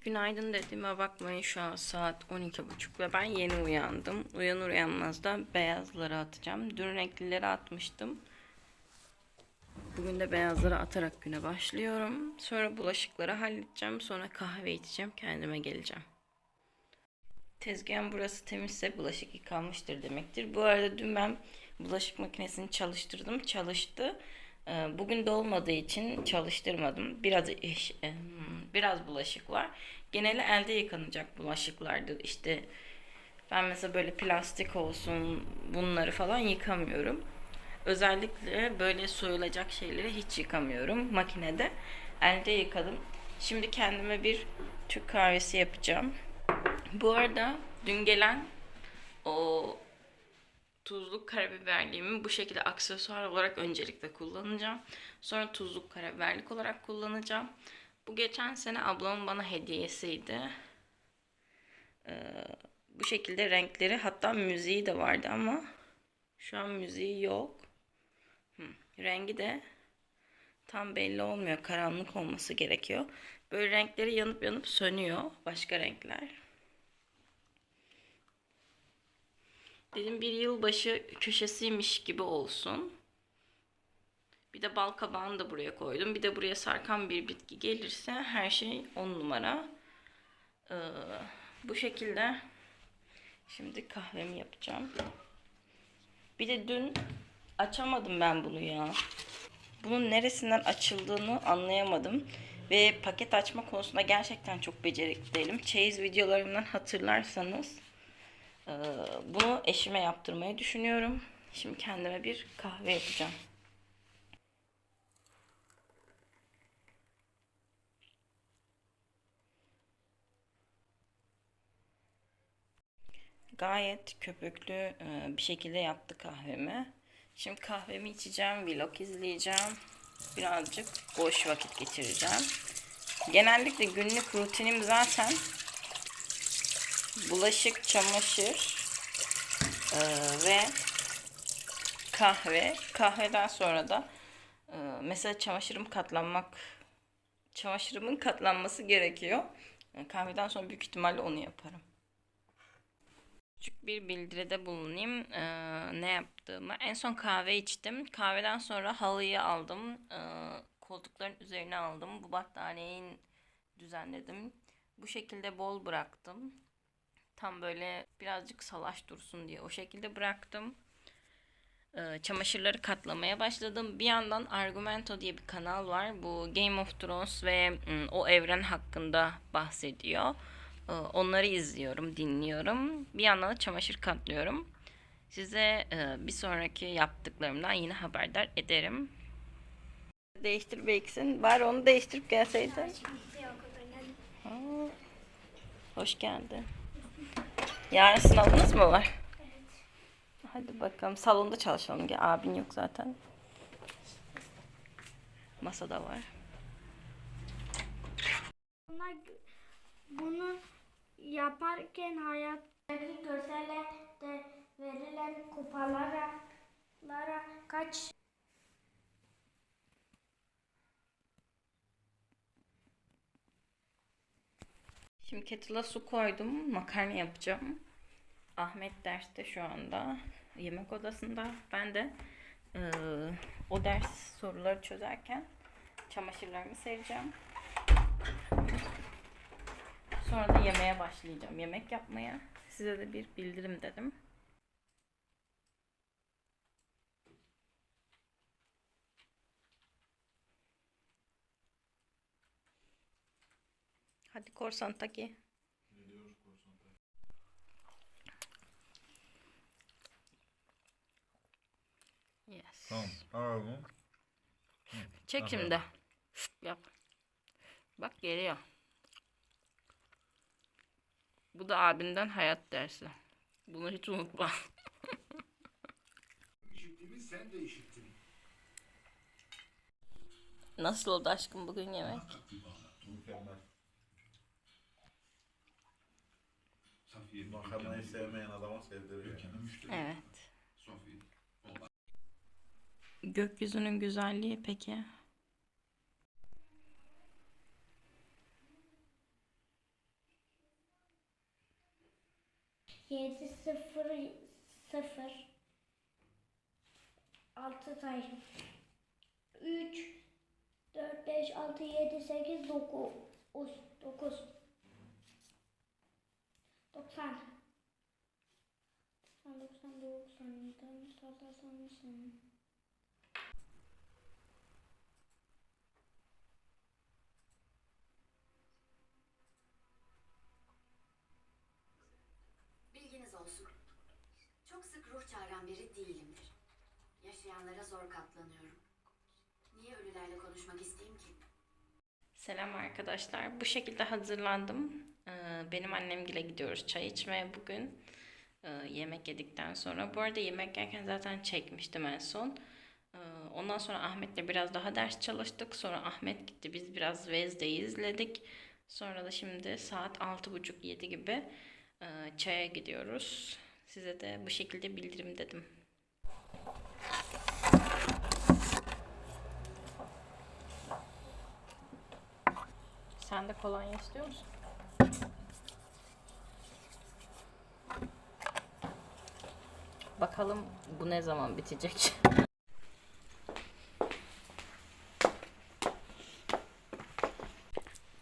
Günaydın dediğime bakmayın şu an saat 12.30 ve ben yeni uyandım. Uyanır uyanmaz da beyazları atacağım. Dün renklileri atmıştım. Bugün de beyazları atarak güne başlıyorum. Sonra bulaşıkları halledeceğim. Sonra kahve içeceğim. Kendime geleceğim. Tezgahın burası temizse bulaşık yıkanmıştır demektir. Bu arada dün ben bulaşık makinesini çalıştırdım. Çalıştı. Ee, Bugün de olmadığı için çalıştırmadım. Biraz iş, em, biraz bulaşık var. Geneli elde yıkanacak bulaşıklardı. İşte ben mesela böyle plastik olsun bunları falan yıkamıyorum. Özellikle böyle soyulacak şeyleri hiç yıkamıyorum makinede. Elde yıkadım. Şimdi kendime bir Türk kahvesi yapacağım. Bu arada dün gelen o tuzluk karabiberliğimi bu şekilde aksesuar olarak öncelikle kullanacağım. Sonra tuzluk karabiberlik olarak kullanacağım. Bu geçen sene ablamın bana hediyesiydi. Ee, bu şekilde renkleri hatta müziği de vardı ama şu an müziği yok. Hı, rengi de tam belli olmuyor. Karanlık olması gerekiyor. Böyle renkleri yanıp yanıp sönüyor. Başka renkler. Dedim bir yılbaşı köşesiymiş gibi olsun. Bir de bal kabağını da buraya koydum. Bir de buraya sarkan bir bitki gelirse her şey on numara. Ee, bu şekilde şimdi kahvemi yapacağım. Bir de dün açamadım ben bunu ya. Bunun neresinden açıldığını anlayamadım. Ve paket açma konusunda gerçekten çok becerikli değilim. Çeyiz videolarımdan hatırlarsanız bunu eşime yaptırmayı düşünüyorum. Şimdi kendime bir kahve yapacağım. Gayet köpüklü e, bir şekilde yaptı kahvemi. Şimdi kahvemi içeceğim, vlog izleyeceğim. Birazcık boş vakit geçireceğim. Genellikle günlük rutinim zaten bulaşık, çamaşır e, ve kahve. Kahveden sonra da e, mesela çamaşırım katlanmak çamaşırımın katlanması gerekiyor. E, kahveden sonra büyük ihtimalle onu yaparım. Küçük bir bildiride bulunayım e, ne yaptığımı. En son kahve içtim. Kahveden sonra halıyı aldım. E, koltukların üzerine aldım. Bu battaniyeyi düzenledim. Bu şekilde bol bıraktım. Tam böyle birazcık salaş dursun diye o şekilde bıraktım. Ee, çamaşırları katlamaya başladım. Bir yandan Argumento diye bir kanal var. Bu Game of Thrones ve ım, o evren hakkında bahsediyor. Ee, onları izliyorum, dinliyorum. Bir yandan da çamaşır katlıyorum. Size e, bir sonraki yaptıklarımdan yine haberdar ederim. Değiştir Beksin. Bari onu değiştirip gelseydin. Hoş geldin. Yarın sınavınız mı var? Hadi bakalım salonda çalışalım. Gel, abin yok zaten. Masada var. Bunlar bunu yaparken hayattaki görsele de verilen kupalara lara kaç Şimdi kettle'a su koydum. Makarna yapacağım. Ahmet derste şu anda. Yemek odasında. Ben de eee, o ders soruları çözerken çamaşırlarımı sereceğim. Sonra da yemeğe başlayacağım. Yemek yapmaya. Size de bir bildirim dedim. Hadi korsan taki. Yes. Tamam. Al bunu. Çek Aferin. şimdi. Yap. Bak geliyor. Bu da abinden hayat dersi. Bunu hiç unutma. işittiğimi sen de işittin. Nasıl oldu aşkım bugün yemek? Mükemmel. Makarnayı sevmeyen adama sevdiriyor. Evet. Gökyüzünün güzelliği peki? Yedi sıfır sıfır altı sayı üç dört beş altı yedi sekiz dokuz dokuz 90 90 90 90 90 Bilginiz olsun. Çok sık ruh çağıran biri değilimdir. Yaşayanlara zor katlanıyorum. Niye ölülerle konuşmak isteyeyim ki? Selam arkadaşlar. Bu şekilde hazırlandım. Ee, Benim annemgile gidiyoruz çay içmeye bugün. Ee, Yemek yedikten sonra. Bu arada yemek yerken zaten çekmiştim en son. Ee, Ondan sonra Ahmet'le biraz daha ders çalıştık. Sonra Ahmet gitti. Biz biraz Vezde'yi izledik. Sonra da şimdi saat 6.30-7 gibi e, çaya gidiyoruz. Size de bu şekilde bildirim dedim. Sen de kolonya istiyor musun? Bakalım bu ne zaman bitecek.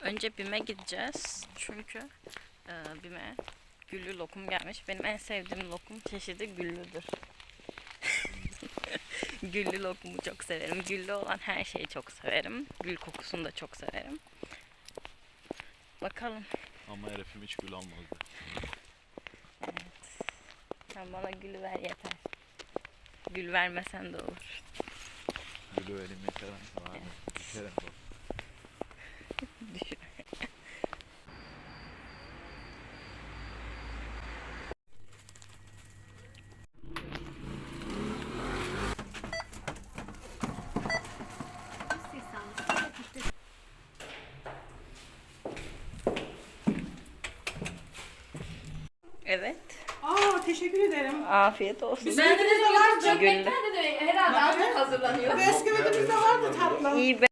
Önce BİM'e gideceğiz. Çünkü e, BİM'e güllü lokum gelmiş. Benim en sevdiğim lokum çeşidi güllüdür. güllü lokumu çok severim. Güllü olan her şeyi çok severim. Gül kokusunu da çok severim. Bakalım. Ama herifim hiç gül almazdı. Sen bana gül ver yeter. Gül vermesen de olur. Gülü vereyim yeter. Var. Düşerim. Düşün. Evet. Teşekkür ederim. Afiyet olsun. Bisküvimiz de vardı. Güllü. Herhalde artık hazırlanıyor. Bisküvimiz de vardı tatlım. İyi be.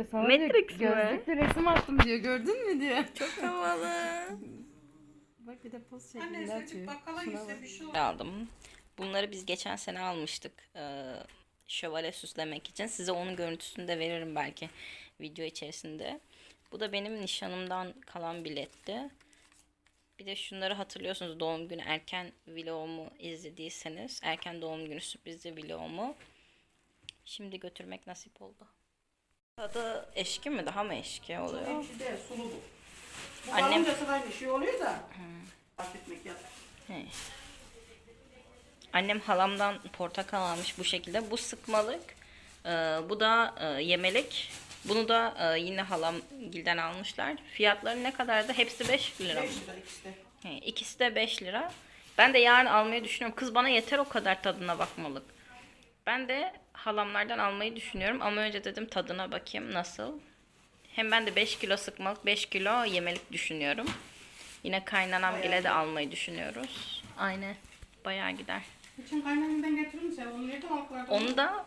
Atıyor. Sana Matrix diyor, mi? Gözlüklü resim attım diyor. Gördün mü diyor. Çok havalı. Bak bir de poz Anne şeklinde atıyor. bakkala Şuna gitse bir şey olur. Aldım. Bunları biz geçen sene almıştık. Ee, şövalye süslemek için. Size onun görüntüsünü de veririm belki video içerisinde. Bu da benim nişanımdan kalan biletti. Bir de şunları hatırlıyorsunuz doğum günü erken vlogumu izlediyseniz. Erken doğum günü sürprizli vlogumu. Şimdi götürmek nasip oldu. Tadı eşki mi? Daha mı eşki oluyor? Ekşi değil, sulu bu. Bu Annem- Annem... kalınca aynı şey oluyor da. Fark etmek yap. He. Annem halamdan portakal almış bu şekilde. Bu sıkmalık. Ee, bu da e, yemelik. Bunu da e, yine halam gilden almışlar. Fiyatları ne kadardı? Hepsi 5 lira mı? 5 lira ikisi de. He, ikisi de 5 lira. Ben de yarın almayı düşünüyorum. Kız bana yeter o kadar tadına bakmalık. Ben de halamlardan almayı düşünüyorum. Ama önce dedim tadına bakayım nasıl. Hem ben de 5 kilo sıkmalık 5 kilo yemelik düşünüyorum. Yine kaynanam bile de almayı düşünüyoruz. Aynen. Bayağı gider. Geçen kaynanamdan getirir misin? Onu nereden aldılar? Onu da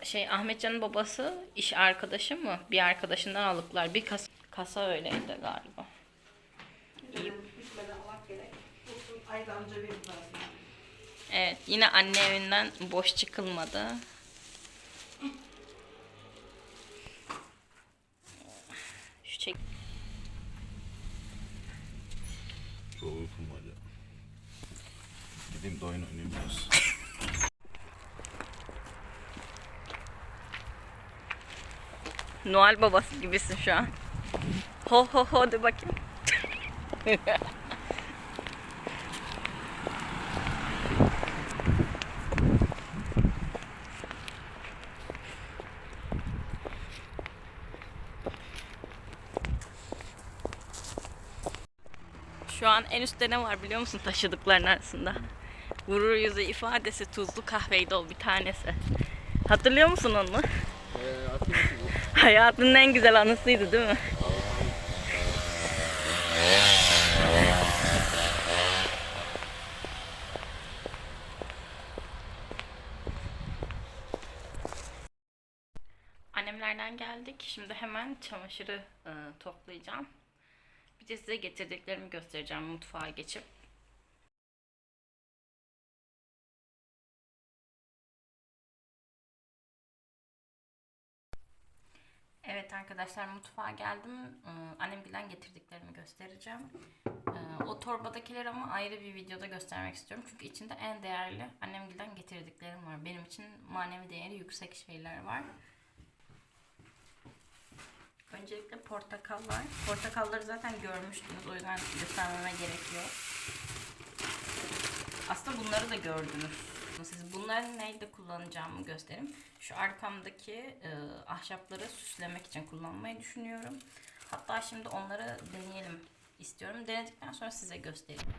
e, şey Ahmetcan'ın babası iş arkadaşı mı? Bir arkadaşından aldıklar. Bir kas kasa öyleydi galiba. Bitmeden alak gerek. Olsun ayda anca verir lazım. Evet yine anne evinden boş çıkılmadı. Şu çek Çok uykum var ya. Gideyim de oyun oynayayım biraz. Noel babası gibisin şu an. Ho ho ho de bakayım. Şu an en üstte ne var biliyor musun taşıdıkların arasında? Gurur yüzü ifadesi tuzlu kahveydi o bir tanesi. Hatırlıyor musun onu? Hayatının en güzel anısıydı değil mi? Annemlerden geldik. Şimdi hemen çamaşırı e, toplayacağım. Bir de size getirdiklerimi göstereceğim mutfağa geçip. Evet arkadaşlar mutfağa geldim. Ee, Annemgilden getirdiklerimi göstereceğim. Ee, O torbadakileri ama ayrı bir videoda göstermek istiyorum. Çünkü içinde en değerli annemgilden getirdiklerim var. Benim için manevi değeri yüksek şeyler var. Öncelikle portakal var. Portakalları zaten görmüştünüz. O yüzden göstermeme gerek yok. Aslında bunları da gördünüz. Siz bunların neyde kullanacağımı göstereyim. Şu arkamdaki e, ahşapları süslemek için kullanmayı düşünüyorum. Hatta şimdi onları deneyelim istiyorum. Denedikten sonra size göstereyim.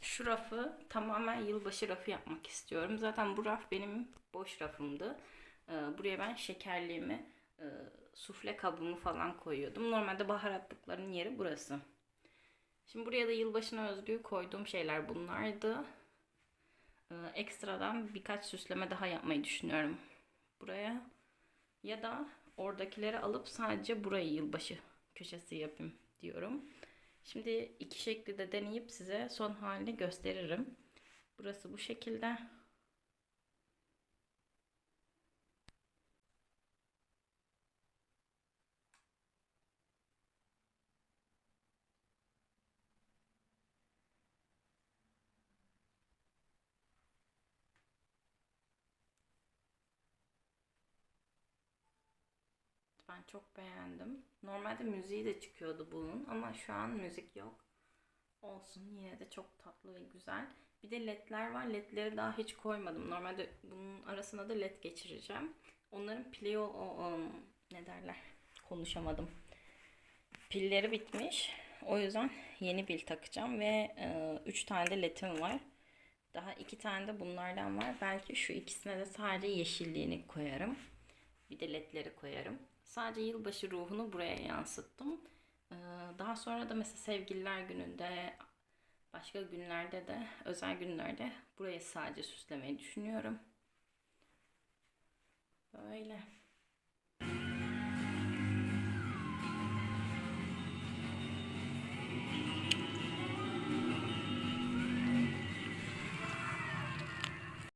Şu rafı tamamen yılbaşı rafı yapmak istiyorum. Zaten bu raf benim boş rafımdı. E, buraya ben şekerliğimi, e, sufle kabımı falan koyuyordum. Normalde baharatlıkların yeri burası. Şimdi buraya da yılbaşına özgü koyduğum şeyler bunlardı. Ee, ekstradan birkaç süsleme daha yapmayı düşünüyorum buraya. Ya da oradakileri alıp sadece burayı yılbaşı köşesi yapayım diyorum. Şimdi iki şekli de deneyip size son halini gösteririm. Burası bu şekilde. Çok beğendim. Normalde müziği de çıkıyordu bunun ama şu an müzik yok. Olsun yine de çok tatlı ve güzel. Bir de ledler var. Ledleri daha hiç koymadım. Normalde bunun arasına da led geçireceğim. Onların pili o, o- o- ne derler? Konuşamadım. Pilleri bitmiş. O yüzden yeni pil takacağım ve 3 tane de ledim var. Daha iki tane de bunlardan var. Belki şu ikisine de sadece yeşilliğini koyarım. Bir de ledleri koyarım. Sadece yılbaşı ruhunu buraya yansıttım. Ee, Daha sonra da mesela sevgililer gününde, başka günlerde de, özel günlerde burayı sadece süslemeyi düşünüyorum. Böyle.